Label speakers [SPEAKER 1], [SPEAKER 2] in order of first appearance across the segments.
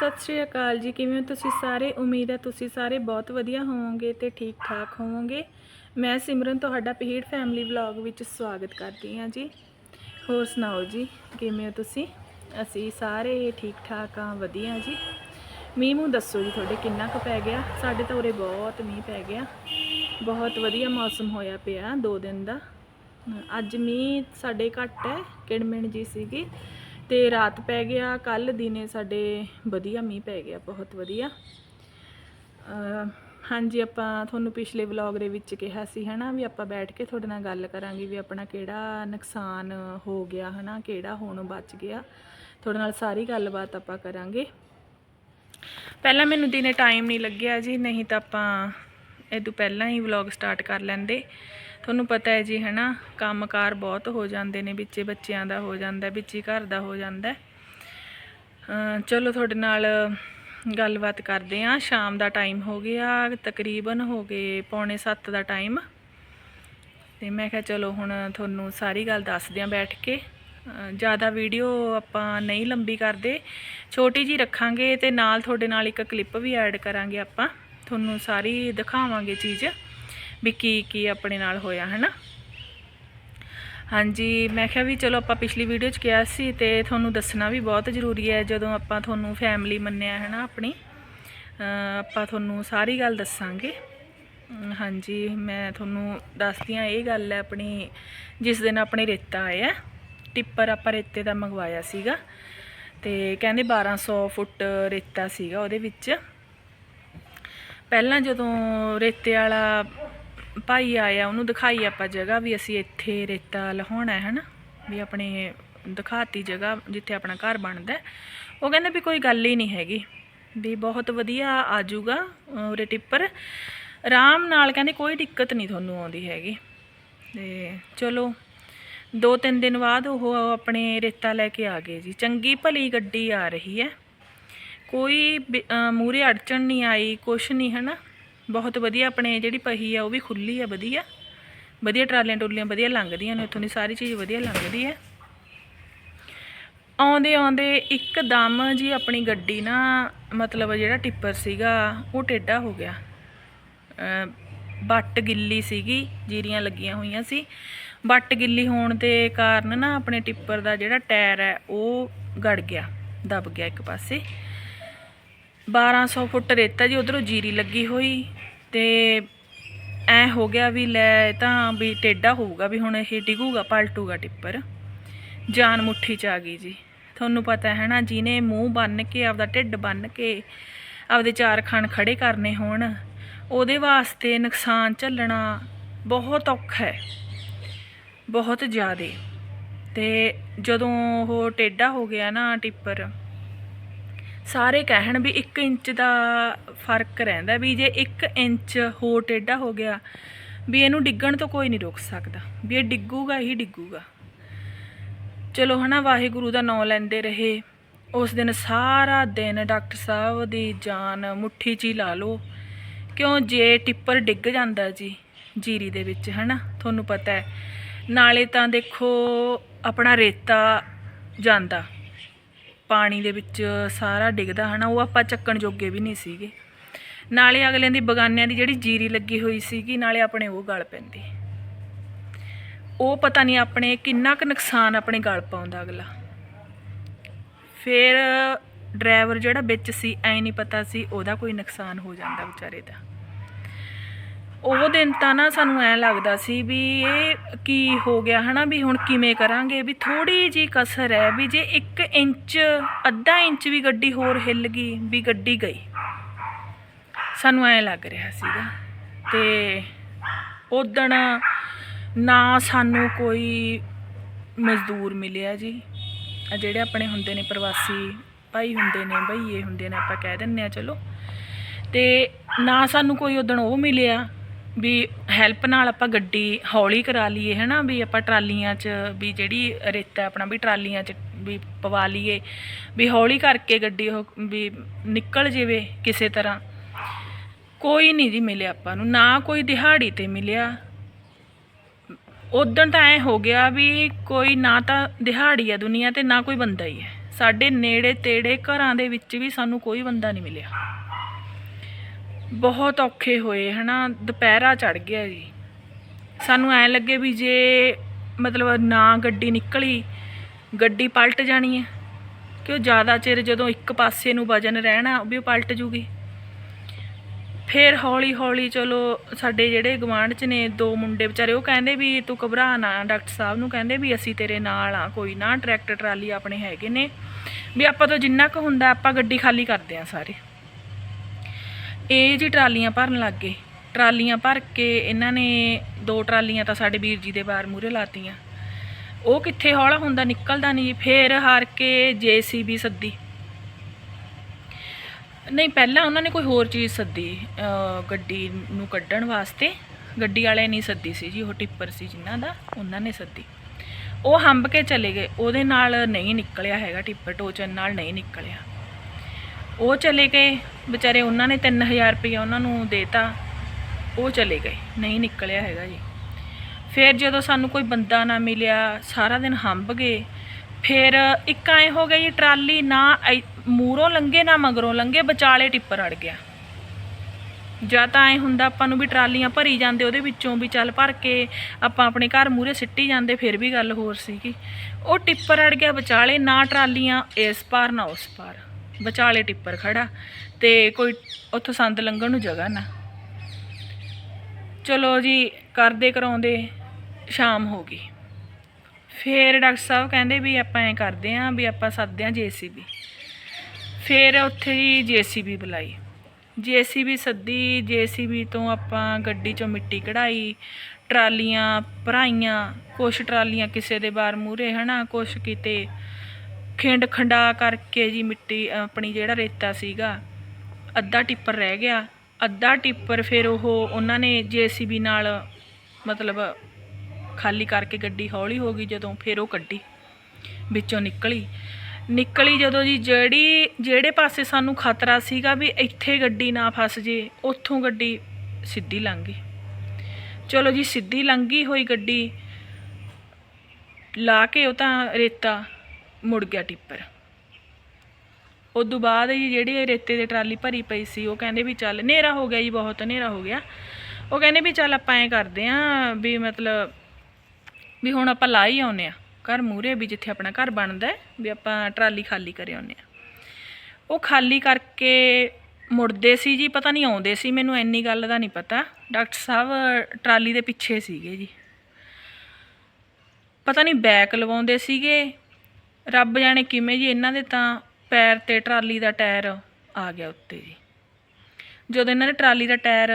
[SPEAKER 1] ਸਤਿ ਸ਼੍ਰੀ ਅਕਾਲ ਜੀ, ਕਿਵੇਂ ਹੋ ਤੁਸੀਂ ਸਾਰੇ? ਉਮੀਦ ਹੈ ਤੁਸੀਂ ਸਾਰੇ ਬਹੁਤ ਵਧੀਆ ਹੋਵੋਗੇ ਤੇ ਠੀਕ ਠਾਕ ਹੋਵੋਗੇ। ਮੈਂ ਸਿਮਰਨ ਤੁਹਾਡਾ ਪਹੀੜ ਫੈਮਿਲੀ ਵਲੌਗ ਵਿੱਚ ਸਵਾਗਤ ਕਰਦੀ ਹਾਂ ਜੀ। ਹੋਰ ਸੁਣਾਓ ਜੀ, ਕਿਵੇਂ ਹੋ ਤੁਸੀਂ? ਅਸੀਂ ਸਾਰੇ ਠੀਕ ਠਾਕ ਹਾਂ, ਵਧੀਆ ਜੀ। ਮੀਂਹ ਨੂੰ ਦੱਸੋ ਜੀ, ਤੁਹਾਡੇ ਕਿੰਨਾ ਕੁ ਪੈ ਗਿਆ? ਸਾਡੇ ਤਾਂ ਉਰੇ ਬਹੁਤ ਮੀਂਹ ਪੈ ਗਿਆ। ਬਹੁਤ ਵਧੀਆ ਮੌਸਮ ਹੋਇਆ ਪਿਆ ਦੋ ਦਿਨ ਦਾ। ਅੱਜ ਮੀਂਹ ਸਾਡੇ ਘੱਟ ਹੈ ਕਿੜਮਿਣ ਜੀ ਸੀਗੀ। ਤੇ ਰਾਤ ਪੈ ਗਿਆ ਕੱਲ ਦਿਨੇ ਸਾਡੇ ਵਧੀਆ ਮੀਂਹ ਪੈ ਗਿਆ, ਬਹੁਤ ਵਧੀਆ। ਹਾਂਜੀ, ਆਪਾਂ ਤੁਹਾਨੂੰ ਪਿਛਲੇ ਵਲੌਗ ਦੇ ਵਿੱਚ ਕਿਹਾ ਸੀ ਹਨਾ ਵੀ ਆਪਾਂ ਬੈਠ ਕੇ ਤੁਹਾਡੇ ਨਾਲ ਗੱਲ ਕਰਾਂਗੇ ਵੀ ਆਪਣਾ ਕਿਹੜਾ ਨੁਕਸਾਨ ਹੋ ਗਿਆ ਹਨਾ, ਕਿਹੜਾ ਹੁਣ ਬਚ ਗਿਆ। ਤੁਹਾਡੇ ਨਾਲ ਸਾਰੀ ਗੱਲਬਾਤ ਆਪਾਂ ਕਰਾਂਗੇ। ਪਹਿਲਾਂ ਮੈਨੂੰ ਦਿਨੇ ਟਾਈਮ ਨਹੀਂ ਲੱਗਿਆ ਜੀ, ਨਹੀਂ ਤਾਂ ਆਪਾਂ ਇਹ ਤੋਂ ਪਹਿਲਾਂ ਹੀ ਵਲੌਗ ਸਟਾਰਟ ਕਰ ਲੈਂਦੇ। ਤੁਹਾਨੂੰ ਪਤਾ ਹੈ ਜੀ, ਹਨਾ, ਕੰਮਕਾਰ ਬਹੁਤ ਹੋ ਜਾਂਦੇ ਨੇ, ਵਿੱਚੇ ਬੱਚਿਆਂ ਦਾ ਹੋ ਜਾਂਦਾ, ਵਿੱਚੇ ਘਰ ਦਾ ਹੋ ਜਾਂਦਾ। ਚਲੋ, ਤੁਹਾਡੇ ਨਾਲ ਗੱਲਬਾਤ ਕਰਦੇ ਆਂ ਸ਼ਾਮ ਦਾ ਟਾਈਮ ਹੋ ਗਿਆ, ਤਕਰੀਬਨ ਹੋ ਗਏ ਪੌਣੇ 7 ਦਾ ਟਾਈਮ ਤੇ ਮੈਂ ਕਿਹਾ, ਚਲੋ, ਹੁਣ ਤੁਹਾਨੂੰ ਸਾਰੀ ਗੱਲ ਦੱਸਦੇ ਆਂ ਬੈਠ ਕੇ। ਜ਼ਿਆਦਾ ਵੀਡੀਓ ਆਪਾਂ ਨਹੀਂ ਲੰਬੀ ਕਰਦੇ। ਛੋਟੀ ਜੀ ਰੱਖਾਂਗੇ ਤੇ ਨਾਲ ਤੁਹਾਡੇ ਨਾਲ ਇੱਕ ਕਲਿੱਪ ਵੀ ਐਡ ਕਰਾਂਗੇ ਆਪਾਂ। ਤੁਹਾਨੂੰ ਸਾਰੀ ਦਿਖਾਵਾਂਗੇ ਚੀਜ਼। ਵੀ ਕੀ ਕੀ ਆਪਣੇ ਨਾਲ ਹੋਇਆ ਹੈ ਨਾ ਹਾਂਜੀ, ਮੈਂ ਕਿਹਾ ਵੀ ਚਲੋ ਆਪਾਂ ਪਿਛਲੀ ਵੀਡੀਓ 'ਚ ਕਿਹਾ ਸੀ ਤੇ ਤੁਹਾਨੂੰ ਦੱਸਣਾ ਵੀ ਬਹੁਤ ਜ਼ਰੂਰੀ ਹੈ, ਜਦੋਂ ਆਪਾਂ ਤੁਹਾਨੂੰ ਫੈਮਿਲੀ ਮੰਨਿਆ ਹੈ ਨਾ ਆਪਣੀ ਆਪਾਂ ਤੁਹਾਨੂੰ ਸਾਰੀ ਗੱਲ ਦੱਸਾਂਗੇ। ਹਾਂਜੀ, ਮੈਂ ਤੁਹਾਨੂੰ ਦੱਸਦੀ ਹਾਂ, ਇਹ ਗੱਲ ਹੈ ਆਪਣੀ, ਜਿਸ ਦਿਨ ਆਪਣੇ ਰੇਤਾ ਆਇਆ, ਟਿੱਪਰ ਆਪਾਂ ਰੇਤੇ ਦਾ ਮੰਗਵਾਇਆ ਸੀਗਾ ਤੇ ਕਹਿੰਦੇ 1200 ਫੁੱਟ ਰੇਤਾ ਸੀਗਾ ਉਹਦੇ ਵਿੱਚ। ਪਹਿਲਾਂ ਜਦੋਂ ਰੇਤੇ ਵਾਲਾ ਭਾਈ ਆਇਆ, ਉਹਨੂੰ ਦਿਖਾਈ ਆਪਾਂ ਜਗ੍ਹਾ ਵੀ ਅਸੀਂ ਇੱਥੇ ਰੇਤਾ ਲਹਾਉਣਾ ਹੈ, ਹਨਾ? ਵੀ ਆਪਣੇ ਦਿਖਾਤੀ ਜਗ੍ਹਾ ਜਿੱਥੇ ਆਪਣਾ ਘਰ ਬਣਦਾ ਉਹ ਕਹਿੰਦੇ ਵੀ ਕੋਈ ਗੱਲ ਹੀ ਨਹੀਂ ਹੈਗੀ, ਵੀ ਬਹੁਤ ਵਧੀਆ ਆ ਜਾਊਗਾ ਉਰੇ ਟਿੱਪਰ। ਆਰਾਮ ਨਾਲ ਕਹਿੰਦੇ ਕੋਈ ਦਿੱਕਤ ਨਹੀਂ ਤੁਹਾਨੂੰ ਆਉਂਦੀ ਹੈਗੀ। ਤੇ ਚਲੋ, ਦੋ ਤਿੰਨ ਦਿਨ ਬਾਅਦ ਉਹ ਆਪਣੇ ਰੇਤਾ ਲੈ ਕੇ ਆ ਗਏ ਜੀ। ਚੰਗੀ ਭਲੀ ਗੱਡੀ ਆ ਰਹੀ ਹੈ। ਕੋਈ ਮੂਰੇ ਅੜਚਣ ਨਹੀਂ ਆਈ, ਕੁਛ ਨਹੀਂ, ਹਨਾ? ਬਹੁਤ ਵਧੀਆ ਆਪਣੇ ਜਿਹੜੀ ਪਹੀ ਆ, ਉਹ ਵੀ ਖੁੱਲੀ ਆ, ਵਧੀਆ। ਵਧੀਆ ਟਰਾਲੀਆਂ ਟੋਲੀਆਂ ਵਧੀਆ ਲੰਘਦੀਆਂ ਨੇ ਇੱਥੋਂ ਦੀ ਸਾਰੀ ਚੀਜ਼ ਵਧੀਆ ਲੰਘਦੀ ਹੈ ਆਉਂਦੇ ਆਉਂਦੇ ਇੱਕਦਮ ਜੀ ਆਪਣੀ ਗੱਡੀ ਨਾ, ਮਤਲਬ ਜਿਹੜਾ ਟਿੱਪਰ ਸੀਗਾ, ਉਹ ਟੇਢਾ ਹੋ ਗਿਆ। ਅਮ ਬੱਟ ਗਿੱਲੀ ਸੀਗੀ, ਜੀਰੀਆਂ ਲੱਗੀਆਂ ਹੋਈਆਂ ਸੀ। ਬੱਟ ਗਿੱਲੀ ਹੋਣ ਦੇ ਕਾਰਨ ਨਾ ਆਪਣੇ ਟਿੱਪਰ ਦਾ ਜਿਹੜਾ ਟਾਇਰ ਹੈ, ਉਹ ਗੜ ਗਿਆ, ਦਬ ਗਿਆ ਇੱਕ ਪਾਸੇ। 1200 ਫੁੱਟ ਰੇਤਾ ਜੀ, ਉਧਰੋਂ ਜੀਰੀ ਲੱਗੀ ਹੋਈ ਤੇ ਐ ਹੋ ਗਿਆ ਵੀ ਲੈ ਤਾਂ ਵੀ ਟੇਡਾ ਹੋਊਗਾ ਵੀ ਹੁਣ ਇਹ ਡਿੱਗੂਗਾ, ਪਲਟੂਗਾ ਟਿੱਪਰ। ਜਾਨ ਮੁੱਠੀ ਚ ਆ ਗਈ ਜੀ। ਤੁਹਾਨੂੰ ਪਤਾ ਹੈ ਨਾ, ਜਿਹਨੇ ਮੂੰਹ ਬੰਨ ਕੇ, ਆਪਦਾ ਢਿੱਡ ਬੰਨ ਕੇ ਆਪਦੇ ਚਾਰ ਖਾਨ ਖੜੇ ਕਰਨੇ ਹੋਣ, ਉਹਦੇ ਵਾਸਤੇ ਨੁਕਸਾਨ ਝੱਲਣਾ ਬਹੁਤ ਔਖਾ ਹੈ। ਬਹੁਤ ਜ਼ਿਆਦੇ। ਤੇ ਜਦੋਂ ਉਹ ਟੇਡਾ ਹੋ ਗਿਆ ਨਾ ਟਿੱਪਰ ਸਾਰੇ ਕਹਿਣ ਵੀ 1 ਇੰਚ ਦਾ ਫ਼ਰਕ ਰਹਿੰਦਾ ਵੀ ਜੇ 1 ਇੰਚ ਹੋਰ ਟੇਢਾ ਹੋ ਗਿਆ ਵੀ ਇਹਨੂੰ ਡਿੱਗਣ ਤੋਂ ਕੋਈ ਨਹੀਂ ਰੋਕ ਸਕਦਾ, ਵੀ ਇਹ ਡਿੱਗੂਗਾ ਹੀ ਡਿੱਗੂਗਾ। ਚਲੋ ਹਨਾ, ਵਾਹਿਗੁਰੂ ਦਾ ਨਾਮ ਲੈਂਦੇ ਰਹੇ। ਉਸ ਦਿਨ ਸਾਰਾ ਦਿਨ ਡਾਕਟਰ ਸਾਹਿਬ ਦੀ ਜਾਨ ਮੁੱਠੀ 'ਚ ਹੀ ਲਾ ਲਓ। ਕਿਉਂ? ਜੇ ਟਿੱਪਰ ਡਿੱਗ ਜਾਂਦਾ ਜੀ, ਜੀਰੀ ਦੇ ਵਿੱਚ, ਹਨਾ? ਤੁਹਾਨੂੰ ਪਤਾ ਹੈ। ਨਾਲੇ ਤਾਂ ਦੇਖੋ, ਆਪਣਾ ਰੇਤਾ ਜਾਂਦਾ। ਪਾਣੀ ਦੇ ਵਿੱਚ ਸਾਰਾ ਡਿੱਗਦਾ ਹਨਾ, ਉਹ ਆਪਾਂ ਚੱਕਣ ਜੋਗੇ ਵੀ ਨਹੀਂ ਸੀਗੇ। ਨਾਲੇ ਅਗਲਿਆਂ ਦੀ ਬਗਾਨਿਆਂ ਦੀ ਜਿਹੜੀ ਜੀਰੀ ਲੱਗੀ ਹੋਈ ਸੀਗੀ, ਨਾਲੇ ਆਪਣੇ ਉਹ ਗਲ ਪੈਂਦੀ। ਉਹ ਪਤਾ ਨਹੀਂ ਆਪਣੇ ਕਿੰਨਾ ਕੁ ਨੁਕਸਾਨ ਆਪਣੇ ਗਲ ਪਾਉਂਦਾ ਅਗਲਾ। ਫਿਰ ਡਰਾਈਵਰ ਜਿਹੜਾ ਵਿੱਚ ਸੀ, ਐ ਨਹੀਂ ਪਤਾ ਸੀ, ਉਹਦਾ ਕੋਈ ਨੁਕਸਾਨ ਹੋ ਜਾਂਦਾ ਵਿਚਾਰੇ ਦਾ। ਉਹ ਦਿਨ ਤਾਂ ਨਾ ਸਾਨੂੰ ਐ ਲੱਗਦਾ ਸੀ ਵੀ ਇਹ ਕੀ ਹੋ ਗਿਆ ਹਨਾ, ਵੀ ਹੁਣ ਕਿਵੇਂ ਕਰਾਂਗੇ, ਵੀ ਥੋੜੀ ਜੀ ਕਸਰ ਹੈ ਵੀ ਜੇ 1 ਇੰਚ, ਅੱਧਾ ਇੰਚ ਵੀ ਗੱਡੀ ਹੋਰ ਹਿੱਲ ਗਈ, ਵੀ ਗੱਡੀ ਗਈ। ਸਾਨੂੰ ਐ ਲੱਗ ਰਿਹਾ ਸੀਗਾ। ਤੇ ਉਦਣ ਨਾ ਸਾਨੂੰ ਕੋਈ ਮਜ਼ਦੂਰ ਮਿਲਿਆ ਜੀ। ਜਿਹੜੇ ਆਪਣੇ ਹੁੰਦੇ ਨੇ ਪ੍ਰਵਾਸੀ ਭਾਈ ਹੁੰਦੇ ਨੇ ਭਈਏ ਹੁੰਦੇ ਨੇ, ਆਪਾਂ ਕਹਿ ਦਿੰਨੇ ਆ, ਚਲੋ। ਤੇ ਨਾ ਸਾਨੂੰ ਕੋਈ ਉਦਣ ਉਹ ਮਿਲਿਆ। ਵੀ ਹੈਲਪ ਨਾਲ ਆਪਾਂ ਗੱਡੀ ਹੌਲੀ ਕਰਾ ਲਈਏ ਹੈ ਨਾ ਵੀ ਆਪਾਂ ਟਰਾਲੀਆਂ 'ਚ ਵੀ ਜਿਹੜੀ ਰੇਤਾ ਆਪਣਾ, ਵੀ ਟਰਾਲੀਆਂ 'ਚ ਵੀ ਪਵਾ ਲਈਏ, ਵੀ ਹੌਲੀ ਕਰਕੇ ਗੱਡੀ ਉਹ ਵੀ ਨਿਕਲ ਜਾਵੇ ਕਿਸੇ ਤਰ੍ਹਾਂ। ਕੋਈ ਨਹੀਂ ਜੀ ਮਿਲਿਆ ਆਪਾਂ ਨੂੰ, ਨਾ ਕੋਈ ਦਿਹਾੜੀ ਤੇ ਮਿਲਿਆ। ਉਦੋਂ ਤਾਂ ਐ ਹੋ ਗਿਆ ਵੀ ਕੋਈ ਨਾ ਤਾਂ ਦਿਹਾੜੀ ਆ ਦੁਨੀਆ ਤੇ, ਨਾ ਕੋਈ ਬੰਦਾ ਹੀ ਹੈ। ਸਾਡੇ ਨੇੜੇ ਤੇੜੇ ਘਰਾਂ ਦੇ ਵਿੱਚ ਵੀ ਸਾਨੂੰ ਕੋਈ ਬੰਦਾ ਨਹੀਂ ਮਿਲਿਆ। ਬਹੁਤ ਔਖੇ ਹੋਏ, ਹਨਾ? ਦੁਪਹਿਰਾ ਚੜ ਗਿਆ ਜੀ। ਸਾਨੂੰ ਐ ਲੱਗੇ ਵੀ ਜੇ ਮਤਲਬ ਨਾ ਗੱਡੀ ਨਿਕਲੀ, ਗੱਡੀ ਪਲਟ ਜਾਣੀ ਹੈ। ਕਿ ਉਹ ਜ਼ਿਆਦਾ ਚਿਰ ਜਦੋਂ ਇੱਕ ਪਾਸੇ ਨੂੰ ਵਜਨ ਰਹਿਣਾ, ਉਹ ਵੀ ਉਹ ਪਲਟ ਜੂਗੀ। ਫਿਰ ਹੌਲੀ ਹੌਲੀ ਚਲੋ ਸਾਡੇ ਜਿਹੜੇ ਗਵਾਂਢ ਚ ਨੇ, ਦੋ ਮੁੰਡੇ ਵਿਚਾਰੇ, ਉਹ ਕਹਿੰਦੇ ਵੀ ਤੂੰ ਘਬਰਾ ਨਾ, ਡਾਕਟਰ ਸਾਹਿਬ ਨੂੰ ਕਹਿੰਦੇ ਵੀ ਅਸੀਂ ਤੇਰੇ ਨਾਲ ਆ ਕੋਈ ਨਾ, ਟਰੈਕਟਰ, ਟਰਾਲੀ ਆਪਣੇ ਹੈਗੇ ਨੇ। ਵੀ ਆਪਾਂ ਤੋਂ ਜਿੰਨਾ ਕੁ ਹੁੰਦਾ, ਆਪਾਂ ਗੱਡੀ ਖਾਲੀ ਕਰਦੇ ਆ ਸਾਰੇ। ਇਹ ਜੀ ਟਰਾਲੀਆਂ ਭਰਨ ਲੱਗ ਗਏ। ਟਰਾਲੀਆਂ ਭਰ ਕੇ ਇਹਨਾਂ ਨੇ ਦੋ ਟਰਾਲੀਆਂ ਤਾਂ ਸਾਡੇ ਵੀਰ ਜੀ ਦੇ ਬਾਹਰ ਮੂਰੇ ਲਾਤੀਆਂ। ਉਹ ਕਿੱਥੇ ਹੌਲਾ ਹੁੰਦਾ ਨਿਕਲਦਾ ਨਹੀਂ ਜੀ ਫੇਰ ਹਾਰ ਕੇ ਜੀਸੀਬੀ ਸੱਦੀ। ਨਹੀਂ, ਪਹਿਲਾਂ ਉਹਨਾਂ ਨੇ ਕੋਈ ਹੋਰ ਚੀਜ਼ ਸੱਦੀ ਗੱਡੀ ਨੂੰ ਕੱਢਣ ਵਾਸਤੇ। ਗੱਡੀ ਵਾਲੇ ਨਹੀਂ ਸੱਦੀ ਸੀ ਜੀ, ਉਹ ਟਿੱਪਰ ਸੀ ਜਿਨ੍ਹਾਂ ਦਾ, ਉਹਨਾਂ ਨੇ ਸੱਦੀ। ਉਹ ਹੰਬ ਕੇ ਚਲੇ ਗਏ। ਉਹਦੇ ਨਾਲ ਨਹੀਂ ਨਿਕਲਿਆ ਹੈਗਾ ਟਿੱਪਰ, ਟੋਚਨ ਨਾਲ ਨਹੀਂ ਨਿਕਲਿਆ। ਉਹ ਚਲੇ ਗਏ। ਵਿਚਾਰੇ ਉਹਨਾਂ ਨੇ 3000 ਰੁਪਏ ਉਹਨਾਂ ਨੂੰ ਦੇਤਾ। ਉਹ ਚਲੇ ਗਏ। ਨਹੀਂ ਨਿਕਲਿਆ ਹੈਗਾ ਜੀ। ਫਿਰ ਜਦੋਂ ਸਾਨੂੰ ਕੋਈ ਬੰਦਾ ਨਾ ਮਿਲਿਆ, ਸਾਰਾ ਦਿਨ ਹੰਬ ਗਏ। ਫਿਰ ਇੱਕ ਐ ਹੋ ਗਿਆ ਜੀ, ਟਰਾਲੀ ਨਾ ਮੂਰੋਂ ਲੰਗੇ ਨਾ ਮਗਰੋਂ ਲੰਗੇ ਵਿਚਾਲੇ ਟਿੱਪਰ ਅੜ ਗਿਆ। ਜਾਂ ਤਾਂ ਐ ਹੁੰਦਾ ਆਪਾਂ ਨੂੰ ਵੀ ਟਰਾਲੀਆਂ ਭਰੀ ਜਾਂਦੇ, ਉਹਦੇ ਵਿੱਚੋਂ ਵੀ ਚੱਲ ਭਰ ਕੇ ਆਪਾਂ ਆਪਣੇ ਘਰ ਮੂਰੇ ਸਿੱਟੀ ਜਾਂਦੇ, ਫਿਰ ਵੀ ਗੱਲ ਹੋਰ ਸੀਗੀ। ਉਹ ਟਿੱਪਰ ਅੜ ਗਿਆ ਵਿਚਾਲੇ, ਨਾ ਟਰਾਲੀਆਂ, ਇਸ ਪਾਰ ਨਾ ਉਸ ਪਾਰ। ਵਿਚਾਲੇ ਟਿੱਪਰ ਖੜਾ ਤੇ ਕੋਈ ਉੱਥੋਂ ਸੰਦ ਲੰਘਣ ਨੂੰ ਜਗ੍ਹਾ ਨਾ। ਚਲੋ ਜੀ, ਕਰਦੇ ਕਰਾਉਂਦੇ, ਸ਼ਾਮ ਹੋ ਗਈ। ਫਿਰ ਡਾਕਟਰ ਸਾਹਿਬ ਕਹਿੰਦੇ ਵੀ ਆਪਾਂ ਐ ਕਰਦੇ ਆਂ ਵੀ ਆਪਾਂ ਸੱਦਦੇ ਆਂ ਜੀਸੀਬੀ। ਫਿਰ ਉੱਥੇ ਹੀ ਜੀਸੀਬੀ ਬੁਲਾਈ। ਜੀਸੀਬੀ ਸੱਦੀ, ਜੀਸੀਬੀ ਤੋਂ ਆਪਾਂ ਗੱਡੀ ਚੋਂ ਮਿੱਟੀ ਕਢਾਈ, ਟਰਾਲੀਆਂ ਭਰਾਈਆਂ, ਕੁਛ ਟਰਾਲੀਆਂ ਕਿਸੇ ਦੇ ਬਾਰ ਮੂਰੇ ਹਨਾ, ਕੁਛ ਕਿਤੇ ਖਿੰਡ ਖੰਡਾ ਕਰਕੇ ਜੀ ਮਿੱਟੀ ਆਪਣੀ ਜਿਹੜਾ ਰੇਤਾ ਸੀਗਾ, ਅੱਧਾ ਟਿੱਪਰ ਰਹਿ ਗਿਆ। ਅੱਧਾ ਟਿੱਪਰ ਫਿਰ ਉਹ ਉਹਨਾਂ ਨੇ ਜੀਸੀਬੀ ਨਾਲ, ਮਤਲਬ, ਖਾਲੀ ਕਰਕੇ ਗੱਡੀ ਹੌਲੀ ਹੋ ਗਈ ਜਦੋਂ ਫਿਰ ਉਹ ਕੱਢੀ, ਵਿੱਚੋਂ ਨਿਕਲੀ। ਨਿਕਲੀ ਜਦੋਂ ਜੀ ਜਿਹੜੀ, ਜਿਹੜੇ ਪਾਸੇ ਸਾਨੂੰ ਖਤਰਾ ਸੀਗਾ ਵੀ ਇੱਥੇ ਗੱਡੀ ਨਾ ਫਸ ਜੇ, ਉੱਥੋਂ ਗੱਡੀ ਸਿੱਧੀ ਲੰਘ ਗਈ। ਚਲੋ ਜੀ, ਸਿੱਧੀ ਲੰਘੀ ਹੋਈ ਗੱਡੀ, ਲਾ ਕੇ ਉਹ ਤਾਂ ਰੇਤਾ ਮੁੜ ਗਿਆ ਟਿੱਪਰ। ਉਦੋਂ ਬਾਅਦ ਜੀ ਜਿਹੜੀ ਰੇਤੇ ਦੇ ਟਰਾਲੀ ਭਰੀ ਪਈ ਸੀ, ਉਹ ਕਹਿੰਦੇ ਵੀ ਚੱਲ ਹਨੇਰਾ ਹੋ ਗਿਆ ਜੀ ਬਹੁਤ, ਹਨੇਰਾ ਹੋ ਗਿਆ। ਉਹ ਕਹਿੰਦੇ ਵੀ ਚੱਲ ਆਪਾਂ ਐਂ ਕਰਦੇ ਆਂ ਵੀ ਮਤਲਬ ਵੀ ਹੁਣ ਆਪਾਂ ਲਾ ਹੀ ਆਉਨੇ ਆ, ਘਰ ਮੂਰੇ ਵੀ ਜਿੱਥੇ ਆਪਣਾ ਘਰ ਬਣਦਾ ਵੀ ਆਪਾਂ ਟਰਾਲੀ ਖਾਲੀ ਕਰੇ ਆਉਨੇ ਆ। ਉਹ ਖਾਲੀ ਕਰਕੇ ਮੁੜਦੇ ਸੀ ਜੀ, ਪਤਾ ਨਹੀਂ ਆਉਂਦੇ ਸੀ, ਮੈਨੂੰ ਇੰਨੀ ਗੱਲ ਦਾ ਨਹੀਂ ਪਤਾ। ਡਾਕਟਰ ਸਾਹਿਬ ਟਰਾਲੀ ਦੇ ਪਿੱਛੇ ਸੀਗੇ ਜੀ। ਪਤਾ ਨਹੀਂ ਬੈਕ ਲਵਾਉਂਦੇ ਸੀਗੇ ਰੱਬ ਜਾਣੇ ਕਿਵੇਂ ਜੀ ਇਹਨਾਂ ਦੇ ਤਾਂ ਪੈਰ ਤੇ ਟਰਾਲੀ ਦਾ ਟਾਇਰ ਆ ਗਿਆ ਉੱਤੇ ਜੀ। ਜਦੋਂ ਇਹਨਾਂ ਦੇ ਟਰਾਲੀ ਦਾ ਟਾਇਰ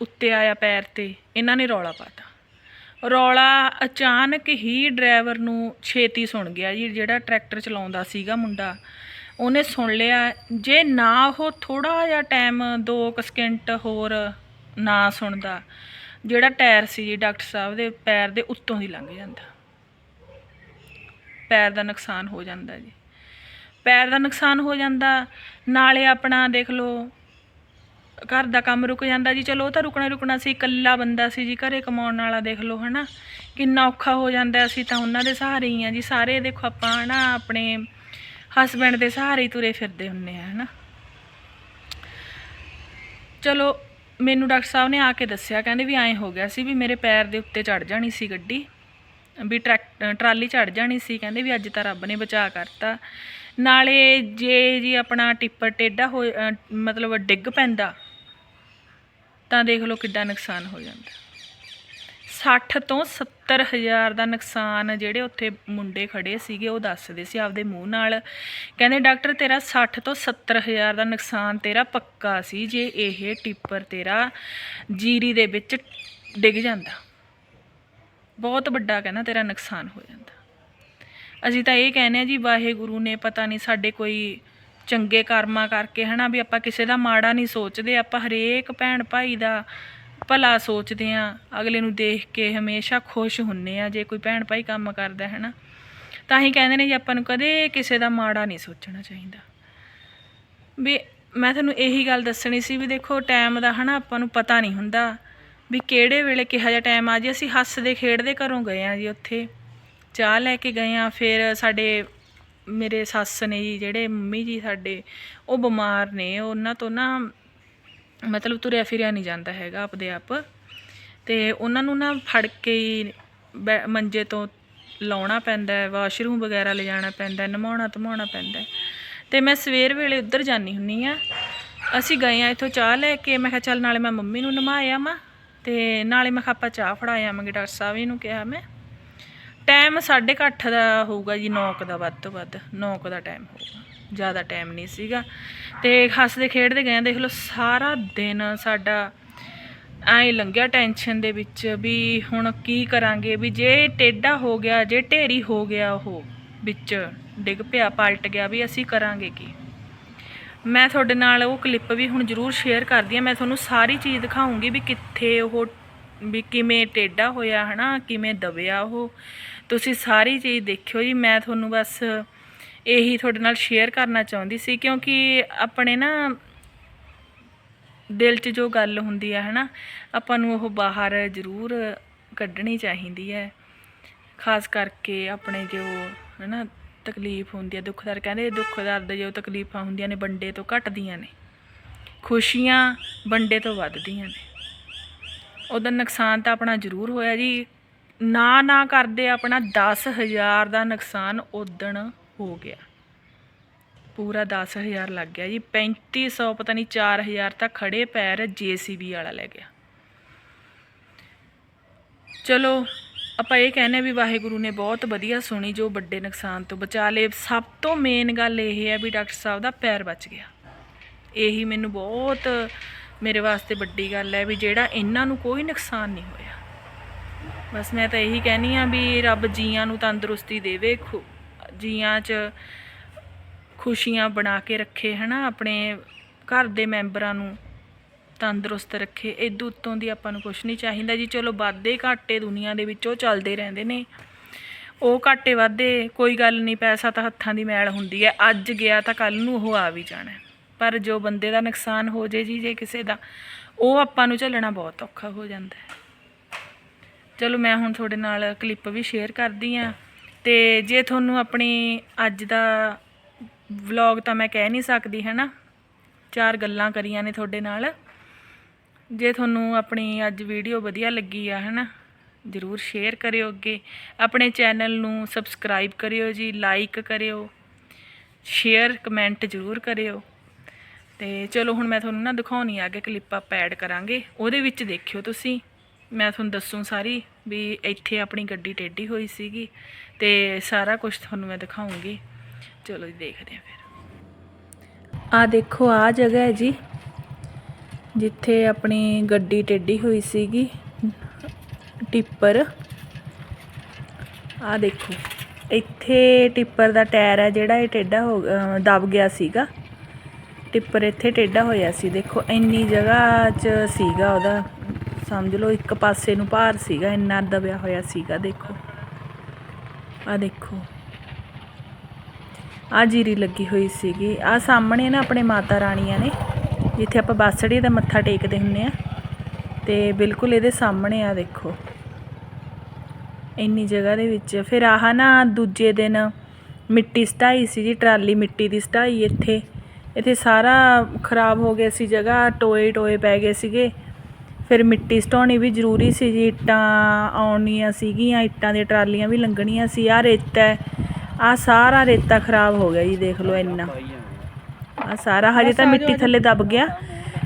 [SPEAKER 1] ਉੱਤੇ ਆਇਆ ਪੈਰ ਤੇ, ਇਹਨਾਂ ਨੇ ਰੌਲਾ ਪਾਤਾ ਰੌਲਾ ਅਚਾਨਕ ਹੀ ਡਰਾਈਵਰ ਨੂੰ ਛੇਤੀ ਸੁਣ ਗਿਆ ਜੀ, ਜਿਹੜਾ ਟਰੈਕਟਰ ਚਲਾਉਂਦਾ ਸੀਗਾ ਮੁੰਡਾ। ਉਹਨੇ ਸੁਣ ਲਿਆ, ਜੇ ਨਾ ਉਹ ਥੋੜਾ ਜਿਹਾ ਟਾਈਮ 2 ਸਕਿੰਟ ਹੋਰ ਨਾ ਸੁਣਦਾ, ਜਿਹੜਾ ਟਾਇਰ ਸੀ ਜੀ ਡਾਕਟਰ ਸਾਹਿਬ ਦੇ ਪੈਰ ਦੇ ਉੱਤੋਂ ਦੀ ਲੰਘ ਜਾਂਦਾ। ਪੈਰ ਦਾ ਨੁਕਸਾਨ ਹੋ ਜਾਂਦਾ ਜੀ। ਪੈਰ ਦਾ ਨੁਕਸਾਨ ਹੋ ਜਾਂਦਾ, ਨਾਲੇ ਆਪਣਾ ਦੇਖ ਲਓ, ਘਰ ਦਾ ਕੰਮ ਰੁਕ ਜਾਂਦਾ ਜੀ। ਚਲੋ, ਉਹ ਤਾਂ ਰੁਕਣਾ ਹੀ ਰੁਕਣਾ ਸੀ, ਇਕੱਲਾ ਬੰਦਾ ਸੀ ਜੀ, ਘਰੇ ਕਮਾਉਣ ਵਾਲਾ ਦੇਖ ਲਓ, ਹਨਾ। ਕਿੰਨਾ ਔਖਾ ਹੋ ਜਾਂਦਾ, ਅਸੀਂ ਤਾਂ ਉਹਨਾਂ ਦੇ ਸਹਾਰੇ ਹੀ ਆ ਜੀ। ਸਾਰੇ ਦੇਖੋ ਆਪਾਂ, ਹਨਾ, ਆਪਣੇ ਹਸਬੈਂਡ ਦੇ ਸਹਾਰੇ ਹੀ ਤੁਰੇ ਫਿਰਦੇ ਹੁੰਨੇ ਆ, ਹਨਾ। ਚਲੋ, ਮੈਨੂੰ ਡਾਕਟਰ ਸਾਹਿਬ ਨੇ ਆ ਕੇ ਦੱਸਿਆ, ਕਹਿੰਦੇ ਵੀ ਐਂ ਹੋ ਗਿਆ ਸੀ ਵੀ ਮੇਰੇ ਪੈਰ ਦੇ ਉੱਤੇ ਚੜ ਜਾਣੀ ਸੀ ਗੱਡੀ। ਵੀ ਟਰੈਕ, ਟਰਾਲੀ ਚੜ ਜਾਣੀ ਸੀ, ਕਹਿੰਦੇ ਵੀ ਅੱਜ ਤਾਂ ਰੱਬ ਨੇ ਬਚਾ ਕਰਤਾ। ਨਾਲੇ ਜੇ ਜੀ ਆਪਣਾ ਟਿੱਪਰ ਟੇਢਾ ਹੋ ਮਤਲਬ ਡਿੱਗ ਪੈਂਦਾ, ਤਾਂ ਦੇਖ ਲਓ ਕਿੱਡਾ ਨੁਕਸਾਨ ਹੋ ਜਾਂਦਾ। 60 ਤੋਂ 70 ਹਜ਼ਾਰ ਦਾ ਨੁਕਸਾਨ ਜਿਹੜੇ ਉੱਥੇ ਮੁੰਡੇ ਖੜੇ ਸੀਗੇ, ਉਹ ਦੱਸਦੇ ਸੀ ਆਪਦੇ ਮੂੰਹ ਨਾਲ। ਕਹਿੰਦੇ, ਡਾਕਟਰ, ਤੇਰਾ 60 ਤੋਂ 70 ਹਜ਼ਾਰ ਦਾ ਨੁਕਸਾਨ ਤੇਰਾ ਪੱਕਾ ਸੀ ਜੇ ਇਹ ਟਿੱਪਰ ਤੇਰਾ ਜੀਰੀ ਦੇ ਵਿੱਚ ਡਿੱਗ ਜਾਂਦਾ। ਬਹੁਤ ਵੱਡਾ ਕਹਿੰਦਾ ਤੇਰਾ ਨੁਕਸਾਨ ਹੋ ਜਾਂਦਾ। ਅਸੀਂ ਤਾਂ ਇਹ ਕਹਿੰਦੇ ਆ ਜੀ, ਵਾਹਿਗੁਰੂ ਨੇ ਪਤਾ ਨਹੀਂ ਸਾਡੇ ਕੋਈ ਚੰਗੇ ਕਰਮਾਂ ਕਰਕੇ ਹਨਾ ਵੀ ਆਪਾਂ ਕਿਸੇ ਦਾ ਮਾੜਾ ਨਹੀਂ ਸੋਚਦੇ, ਆਪਾਂ ਹਰੇਕ ਭੈਣ ਭਾਈ ਦਾ ਭਲਾ ਸੋਚਦੇ ਆ ਅਗਲੇ ਨੂੰ ਦੇਖ ਕੇ ਹਮੇਸ਼ਾ ਖੁਸ਼ ਹੁੰਨੇ ਆ ਜੇ ਕੋਈ ਭੈਣ ਭਾਈ ਕੰਮ ਕਰਦਾ ਹੈ ਨਾ ਤਾਂ ਹੀ ਕਹਿੰਦੇ ਨੇ ਜੀ ਆਪਾਂ ਨੂੰ ਕਦੇ ਕਿਸੇ ਦਾ ਮਾੜਾ ਨਹੀਂ ਸੋਚਣਾ ਚਾਹੀਦਾ। ਵੀ ਮੈਂ ਤੁਹਾਨੂੰ ਇਹੀ ਗੱਲ ਦੱਸਣੀ ਸੀ ਵੀ ਦੇਖੋ ਟਾਈਮ ਦਾ ਹਨਾ ਆਪਾਂ ਨੂੰ ਪਤਾ ਨਹੀਂ ਹੁੰਦਾ ਵੀ ਕਿਹੜੇ ਵੇਲੇ ਕਿਹਾ ਜਿਹਾ ਟਾਈਮ ਆ ਜੀ? ਅਸੀਂ ਹੱਸਦੇ, ਖੇਡਦੇ ਘਰੋਂ ਗਏ ਆ ਜੀ ਉੱਥੇ। ਚਾਹ ਲੈ ਕੇ ਗਏ ਆ, ਫਿਰ ਸਾਡੇ ਮੇਰੇ ਸੱਸ ਨੇ ਜੀ, ਜਿਹੜੇ ਮੰਮੀ ਜੀ ਸਾਡੇ, ਉਹ ਬਿਮਾਰ ਨੇ। ਉਹਨਾਂ ਤੋਂ ਨਾ ਮਤਲਬ ਤੁਰਿਆ ਫਿਰਿਆ ਨਹੀਂ ਜਾਂਦਾ ਹੈਗਾ ਆਪਦੇ ਆਪ। ਤੇ ਉਹਨਾਂ ਨੂੰ ਨਾ ਫੜ ਕੇ ਹੀ ਬੈ- ਮੰਜੇ ਤੋਂ ਲਾਉਣਾ ਪੈਂਦਾ ਹੈ, ਵਾਸ਼ਰੂਮ ਵਗੈਰਾ ਲਿਜਾਣਾ ਪੈਂਦਾ ਹੈ, ਨਮਾਉਣਾ, ਧਮਾਉਣਾ ਪੈਂਦਾ ਹੈ। ਤੇ ਮੈਂ ਸਵੇਰ ਵੇਲੇ ਉੱਧਰ ਜਾਂਦੀ ਹੁੰਨੀ ਆ। ਅਸੀਂ ਗਏ ਆ ਇੱਥੋਂ ਚਾਹ ਲੈ ਕੇ, ਮੈਂ ਕਿਹਾ ਚੱਲ ਨਾਲੇ ਮੈਂ ਮੰਮੀ ਨੂੰ ਨਮਾਇਆ ਮਾ ਤੇ ਨਾਲੇ ਮੈਂ ਖਾਪਾ ਚਾਹ ਫੜਾ ਆਵਾਂਗੇ ਡਾਕਟਰ ਸਾਹਿਬ ਜੀ ਨੂੰ ਕਿਹਾ ਮੈਂ। ਟਾਈਮ 8:30 ਦਾ ਹੋਊਗਾ ਜੀ 9 ਦਾ ਵੱਧ ਤੋਂ ਵੱਧ 9 ਦਾ ਟਾਈਮ ਹੋਊਗਾ। ਜ਼ਿਆਦਾ ਟਾਈਮ ਨਹੀਂ ਸੀਗਾ। ਤੇ ਹੱਸਦੇ ਖੇਡਦੇ ਗਏ ਦੇਖ ਲਓ ਸਾਰਾ ਦਿਨ ਸਾਡਾ ਐਂ ਲੰਘਿਆ ਟੈਨਸ਼ਨ ਦੇ ਵਿੱਚ ਵੀ ਹੁਣ ਕੀ ਕਰਾਂਗੇ, ਵੀ ਜੇ ਟੇਢਾ ਹੋ ਗਿਆ, ਜੇ ਢੇਰੀ ਹੋ ਗਿਆ ਉਹ ਵਿੱਚ, ਡਿੱਗ ਪਿਆ, ਪਲਟ ਗਿਆ, ਵੀ ਅਸੀਂ ਕਰਾਂਗੇ ਕੀ? ਮੈਂ ਤੁਹਾਡੇ ਨਾਲ ਉਹ ਕਲਿੱਪ ਵੀ ਹੁਣ ਜ਼ਰੂਰ ਸ਼ੇਅਰ ਕਰਦੀ ਆ ਮੈਂ ਤੁਹਾਨੂੰ ਸਾਰੀ ਚੀਜ਼ ਦਿਖਾਉਂਗੀ ਵੀ ਕਿੱਥੇ ਉਹ, ਵੀ ਕਿਵੇਂ ਟੇਢਾ ਹੋਇਆ, ਹਨਾ, ਕਿਵੇਂ ਦਬਿਆ ਉਹ। ਤੁਸੀਂ ਸਾਰੀ ਚੀਜ਼ ਦੇਖਿਓ ਜੀ। ਮੈਂ ਤੁਹਾਨੂੰ ਬਸ ਇਹੀ ਤੁਹਾਡੇ ਨਾਲ ਸ਼ੇਅਰ ਕਰਨਾ ਚਾਹੁੰਦੀ ਸੀ ਕਿਉਂਕਿ ਆਪਣੇ ਨਾ ਦਿਲ 'ਚ ਜੋ ਗੱਲ ਹੁੰਦੀ ਹੈ ਹਨਾ, ਆਪਾਂ ਨੂੰ ਉਹ ਬਾਹਰ ਜ਼ਰੂਰ ਕੱਢਣੀ ਚਾਹੀਦੀ ਹੈ। ਖਾਸ ਕਰਕੇ ਆਪਣੇ ਜੋ, ਹਨਾ ਤਕਲੀਫ ਹੁੰਦੀ ਹੈ ਦੁੱਖ ਦਰਦ, ਕਹਿੰਦੇ ਦੁੱਖ ਦਰਦ ਜੋ ਤਕਲੀਫਾਂ ਹੁੰਦੀਆਂ ਨੇ ਵੰਡੇ ਤੋਂ ਘਟਦੀਆਂ ਨੇ, ਖੁਸ਼ੀਆਂ ਵੰਡੇ ਤੋਂ ਵੱਧਦੀਆਂ ਨੇ। ਉਹਦਾ ਨੁਕਸਾਨ ਤਾਂ ਆਪਣਾ ਜ਼ਰੂਰ ਹੋਇਆ ਜੀ, ਨਾ ਨਾ ਕਰਦੇ ਆਪਣਾ 10000 ਦਾ ਨੁਕਸਾਨ ਉਦਣ ਹੋ ਗਿਆ। ਪੂਰਾ 10000 ਲੱਗ ਗਿਆ ਜੀ 3500 ਪਤਾ ਨਹੀਂ 4000 ਤਾਂ ਖੜੇ ਪੈਰ ਜੀਸੀਬੀ ਵਾਲਾ ਲੈ ਗਿਆ। ਚਲੋ ਆਪਾਂ ਇਹ ਕਹਿੰਦੇ ਵੀ ਵਾਹਿਗੁਰੂ ਨੇ ਬਹੁਤ ਵਧੀਆ ਸੁਣੀ ਜੋ ਵੱਡੇ ਨੁਕਸਾਨ ਤੋਂ ਬਚਾ ਲਏ। ਸਭ ਤੋਂ ਮੇਨ ਗੱਲ ਇਹ ਹੈ ਵੀ ਡਾਕਟਰ ਸਾਹਿਬ ਦਾ ਪੈਰ ਬਚ ਗਿਆ। ਇਹੀ ਮੈਨੂੰ ਬਹੁਤ ਮੇਰੇ ਵਾਸਤੇ ਵੱਡੀ ਗੱਲ ਹੈ ਵੀ ਜਿਹੜਾ ਇਹਨਾਂ ਨੂੰ ਕੋਈ ਨੁਕਸਾਨ ਨਹੀਂ ਹੋਇਆ। ਬਸ ਮੈਂ ਤਾਂ ਇਹੀ ਕਹਿਨੀ ਆ ਵੀ ਰੱਬ ਜੀਆਂ ਨੂੰ ਤੰਦਰੁਸਤੀ ਦੇਵੇ, ਖੁ- ਜੀਆਂ 'ਚ ਖੁਸ਼ੀਆਂ ਬਣਾ ਕੇ ਰੱਖੇ ਹਨਾ, ਆਪਣੇ ਘਰ ਦੇ ਮੈਂਬਰਾਂ ਨੂੰ। ਤੰਦਰੁਸਤ ਰੱਖੇ ਇਦੋਂ ਉੱਤੋਂ ਦੀ ਆਪਾਂ ਨੂੰ ਕੁਝ ਨਹੀਂ ਚਾਹੀਦਾ ਜੀ। ਚਲੋ ਵਾਧੇ ਘਾਟੇ ਦੁਨੀਆ ਦੇ ਵਿੱਚ ਉਹ ਚੱਲਦੇ ਰਹਿੰਦੇ ਨੇ। ਉਹ ਘਾਟੇ ਵਾਧੇ, ਕੋਈ ਗੱਲ ਨਹੀਂ, ਪੈਸਾ ਤਾਂ ਹੱਥਾਂ ਦੀ ਮੈਲ ਹੁੰਦੀ ਹੈ। ਅੱਜ ਗਿਆ ਤਾਂ ਕੱਲ ਨੂੰ ਉਹ ਆ ਵੀ ਜਾਣਾ ਪਰ ਜੋ ਬੰਦੇ ਦਾ ਨੁਕਸਾਨ ਹੋ ਜੇ ਜੀ, ਜੇ ਕਿਸੇ ਦਾ, ਉਹ ਆਪਾਂ ਨੂੰ ਝੱਲਣਾ ਬਹੁਤ ਔਖਾ ਹੋ ਜਾਂਦਾ ਹੈ। ਚਲੋ ਮੈਂ ਹੁਣ ਤੁਹਾਡੇ ਨਾਲ ਕਲਿੱਪ ਵੀ ਸ਼ੇਅਰ ਕਰਦੀ ਆ ਤੇ ਜੇ ਤੁਹਾਨੂੰ ਆਪਣੀ ਅੱਜ ਦਾ ਵਲੌਗ ਤਾਂ ਮੈਂ ਕਹਿ ਨਹੀਂ ਸਕਦੀ, ਹੈ ਨਾ? ਚਾਰ ਗੱਲਾਂ ਕਰੀਆਂ ਨੇ ਤੁਹਾਡੇ ਨਾਲ। ਜੇ ਤੁਹਾਨੂੰ ਆਪਣੀ ਅੱਜ ਵੀਡੀਓ ਵਧੀਆ ਲੱਗੀ ਆ ਹੈ ਨਾ ਜਰੂਰ ਸ਼ੇਅਰ ਕਰਿਓ ਅੱਗੇ। ਆਪਣੇ ਚੈਨਲ ਨੂੰ ਸਬਸਕ੍ਰਾਈਬ ਕਰਿਓ ਜੀ ਲਾਈਕ ਕਰਿਓ ਸ਼ੇਅਰ ਕਮੈਂਟ ਜਰੂਰ ਕਰਿਓ। ਤੇ ਚਲੋ, ਹੁਣ ਮੈਂ ਤੁਹਾਨੂੰ ਨਾ ਦਿਖਾਉਣੀ ਆ ਅੱਗੇ ਕਲਿੱਪ ਆਪਾਂ ਐਡ ਕਰਾਂਗੇ। ਉਹਦੇ ਵਿੱਚ ਦੇਖਿਓ ਤੁਸੀਂ, ਮੈਂ ਤੁਹਾਨੂੰ ਦੱਸੂ ਸਾਰੀ ਵੀ ਇੱਥੇ ਆਪਣੀ ਗੱਡੀ ਟੇਢੀ ਹੋਈ ਸੀਗੀ ਤੇ ਸਾਰਾ ਕੁਝ ਤੁਹਾਨੂੰ ਮੈਂ ਦਿਖਾਉਂਗੀ। ਚਲੋ ਜੀ, ਦੇਖਦੇ ਆ ਫਿਰ। ਆ ਦੇਖੋ ਆ ਜਗ੍ਹਾ ਹੈ ਜੀ। ਜਿੱਥੇ ਆਪਣੀ ਗੱਡੀ ਟੇਢੀ ਹੋਈ ਸੀਗੀ। ਟਿੱਪਰ। ਆ ਦੇਖੋ, ਇੱਥੇ ਟਿੱਪਰ ਦਾ ਟਾਇਰ ਹੈ ਜਿਹੜਾ ਇਹ ਟੇਢਾ ਹੋ, ਅਹ ਦਬ ਗਿਆ ਸੀਗਾ। ਟਿੱਪਰ ਇੱਥੇ ਟੇਢਾ ਹੋਇਆ ਸੀ। ਦੇਖੋ, ਇੰਨੀ ਜਗ੍ਹਾ 'ਚ ਸੀਗਾ ਉਹਦਾ। ਸਮਝ ਲਓ, ਇੱਕ ਪਾਸੇ ਨੂੰ ਭਾਰ ਸੀਗਾ, ਇੰਨਾ ਦਬਿਆ ਹੋਇਆ ਸੀਗਾ, ਦੇਖੋ। ਆ ਦੇਖੋ। ਆ ਜੀਰੀ ਲੱਗੀ ਹੋਈ ਸੀਗੀ। ਆ ਸਾਹਮਣੇ ਨਾ ਆਪਣੇ ਮਾਤਾ ਰਾਣੀਆਂ ਨੇ। ਜਿੱਥੇ ਆਪਾਂ ਬਾਸੜੀ ਦਾ ਮੱਥਾ ਟੇਕਦੇ ਹੁੰਨੇ ਆ। ਤੇ ਬਿਲਕੁਲ ਇਹਦੇ ਸਾਹਮਣੇ ਆ ਦੇਖੋ। ਇੰਨੀ ਜਗ੍ਹਾ ਦੇ ਵਿੱਚ। ਫਿਰ ਆਹ ਨਾ ਦੂਜੇ ਦਿਨ ਮਿੱਟੀ ਸਟਾਈ ਸੀ ਜੀ ਟਰਾਲੀ ਮਿੱਟੀ ਦੀ ਸਟਾਈ ਇੱਥੇ। ਇੱਥੇ ਸਾਰਾ ਖਰਾਬ ਹੋ ਗਿਆ ਸੀ ਜਗ੍ਹਾ, ਟੋਏ ਟੋਏ ਪੈ ਗਏ ਸੀਗੇ। ਫਿਰ ਮਿੱਟੀ ਸਟਾਉਣੀ ਵੀ ਜ਼ਰੂਰੀ ਸੀ ਜੀ। ਇੱਟਾਂ ਆਉਣੀਆਂ ਸੀਗੀਆਂ, ਇੱਟਾਂ ਦੀਆਂ ਟਰਾਲੀਆਂ ਵੀ ਲੰਘਣੀਆਂ ਸੀ। ਆ ਰੇਤਾ ਹੈ ਆ ਸਾਰਾ ਰੇਤਾ ਖਰਾਬ ਹੋ ਗਿਆ ਜੀ, ਦੇਖ ਲਓ ਇੰਨਾ। ਆ ਸਾਰਾ, ਹਜੇ ਤਾਂ ਮਿੱਟੀ ਥੱਲੇ ਦਬ ਗਿਆ।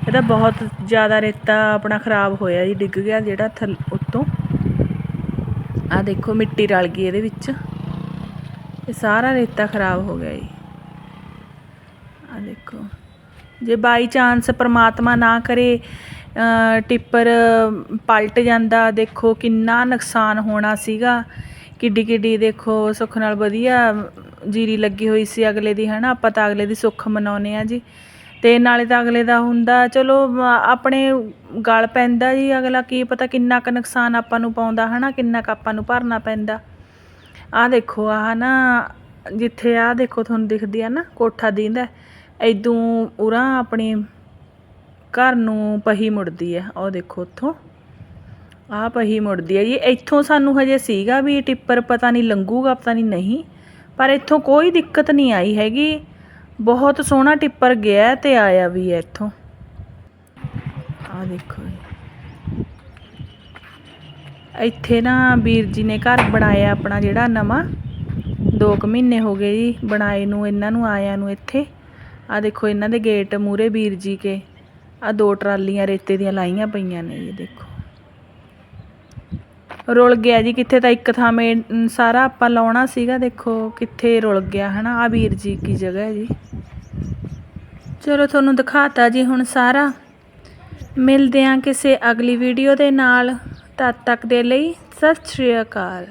[SPEAKER 1] ਇਹਦਾ ਬਹੁਤ ਜ਼ਿਆਦਾ ਰੇਤਾ ਆਪਣਾ ਖਰਾਬ ਹੋਇਆ ਜੀ, ਡਿੱਗ ਗਿਆ ਜਿਹੜਾ ਥੱਲ, ਉੱਤੋਂ। ਆ ਦੇਖੋ ਮਿੱਟੀ ਰਲ ਗਈ ਇਹਦੇ ਵਿੱਚ। ਇਹ ਸਾਰਾ ਰੇਤਾ ਖਰਾਬ ਹੋ ਗਿਆ ਜੀ। ਆ ਦੇਖੋ। ਜੇ ਬਾਈ ਚਾਂਸ ਪ੍ਰਮਾਤਮਾ ਨਾ ਕਰੇ ਟਿੱਪਰ ਪਲਟ ਜਾਂਦਾ, ਦੇਖੋ ਕਿੰਨਾ ਨੁਕਸਾਨ ਹੋਣਾ ਸੀਗਾ। ਕਿੱਡੀ ਕਿੱਡੀ ਦੇਖੋ ਸੁੱਖ ਨਾਲ ਵਧੀਆ ਜੀਰੀ ਲੱਗੀ ਹੋਈ ਸੀ ਅਗਲੇ ਦੀ ਹੈ ਨਾ ਆਪਾਂ ਤਾਂ ਅਗਲੇ ਦੀ ਸੁੱਖ ਮਨਾਉਂਦੇ ਆ ਜੀ। ਅਤੇ ਨਾਲੇ ਤਾਂ ਅਗਲੇ ਦਾ ਹੁੰਦਾ, ਚਲੋ ਆਪਣੇ ਗਲ ਪੈਂਦਾ ਜੀ ਅਗਲਾ, ਕੀ ਪਤਾ ਕਿੰਨਾ ਕੁ ਨੁਕਸਾਨ ਆਪਾਂ ਨੂੰ ਪਾਉਂਦਾ ਹੈ ਨਾ ਕਿੰਨਾ ਕੁ ਆਪਾਂ ਨੂੰ ਭਰਨਾ ਪੈਂਦਾ। ਆਹ ਦੇਖੋ, ਆਹ ਨਾ, ਜਿੱਥੇ ਆਹ ਦੇਖੋ ਤੁਹਾਨੂੰ ਦਿਖਦੀ ਆ ਨਾ, ਕੋਠਾ ਦੀਂਦਾ ਐਦੋਂ ਉਰਾਂ ਆਪਣੀ ਘਰ ਨੂੰ ਪਹੀ ਮੁੜਦੀ ਹੈ ਉਹ ਦੇਖੋ ਉੱਥੋਂ। ਆਹ ਪਹੀ ਮੁੜਦੀ ਹੈ ਜੀ। ਇੱਥੋਂ ਸਾਨੂੰ ਹਜੇ ਸੀਗਾ ਵੀ ਟਿੱਪਰ ਪਤਾ ਨਹੀਂ ਲੰਘੂਗਾ, ਪਤਾ ਨਹੀਂ ਨਹੀਂ। ਪਰ ਇੱਥੋਂ ਕੋਈ ਦਿੱਕਤ ਨਹੀਂ ਆਈ ਹੈਗੀ। ਬਹੁਤ ਸੋਹਣਾ ਟਿੱਪਰ ਗਿਆ ਤੇ ਆਇਆ ਵੀ ਹੈ ਇੱਥੋਂ। ਆਹ ਦੇਖੋ ਜੀ। ਇੱਥੇ ਨਾ ਵੀਰ ਜੀ ਨੇ ਘਰ ਬਣਾਇਆ ਆਪਣਾ ਜਿਹੜਾ ਨਵਾਂ। 2 ਕੁ ਮਹੀਨੇ ਹੋ ਗਏ ਜੀ ਬਣਾਏ ਨੂੰ, ਇਹਨਾਂ ਨੂੰ, ਆਇਆ ਨੂੰ ਇੱਥੇ। ਆ ਦੇਖੋ, ਇਹਨਾਂ ਦੇ ਗੇਟ ਮੂਰੇ ਵੀਰ ਜੀ ਕੇ। ਆ ਦੋ ਟਰਾਲੀਆਂ ਰੇਤੇ ਦੀਆਂ ਲਾਈਆਂ ਪਈਆਂ ਨੇ ਜੀ, ਦੇਖੋ। ਰੁਲ ਗਿਆ ਜੀ, ਕਿੱਥੇ ਤਾਂ ਇੱਕ ਥਾਂ ਮੇ ਸਾਰਾ ਆਪਾਂ ਲਾਉਣਾ ਸੀਗਾ, ਦੇਖੋ ਕਿੱਥੇ ਰੁਲ ਗਿਆ, ਹਨਾ? ਆ ਵੀਰ ਜੀ ਕੀ ਜਗ੍ਹਾ ਹੈ ਜੀ। ਚਲੋ ਤੁਹਾਨੂੰ ਦਿਖਾਤਾ ਜੀ ਹੁਣ ਸਾਰਾ। ਮਿਲਦੇ ਹਾਂ ਕਿਸੇ ਅਗਲੀ ਵੀਡੀਓ ਦੇ ਨਾਲ। ਤਦ ਤੱਕ ਦੇ ਲਈ ਸਤਿ ਸ਼੍ਰੀ ਅਕਾਲ।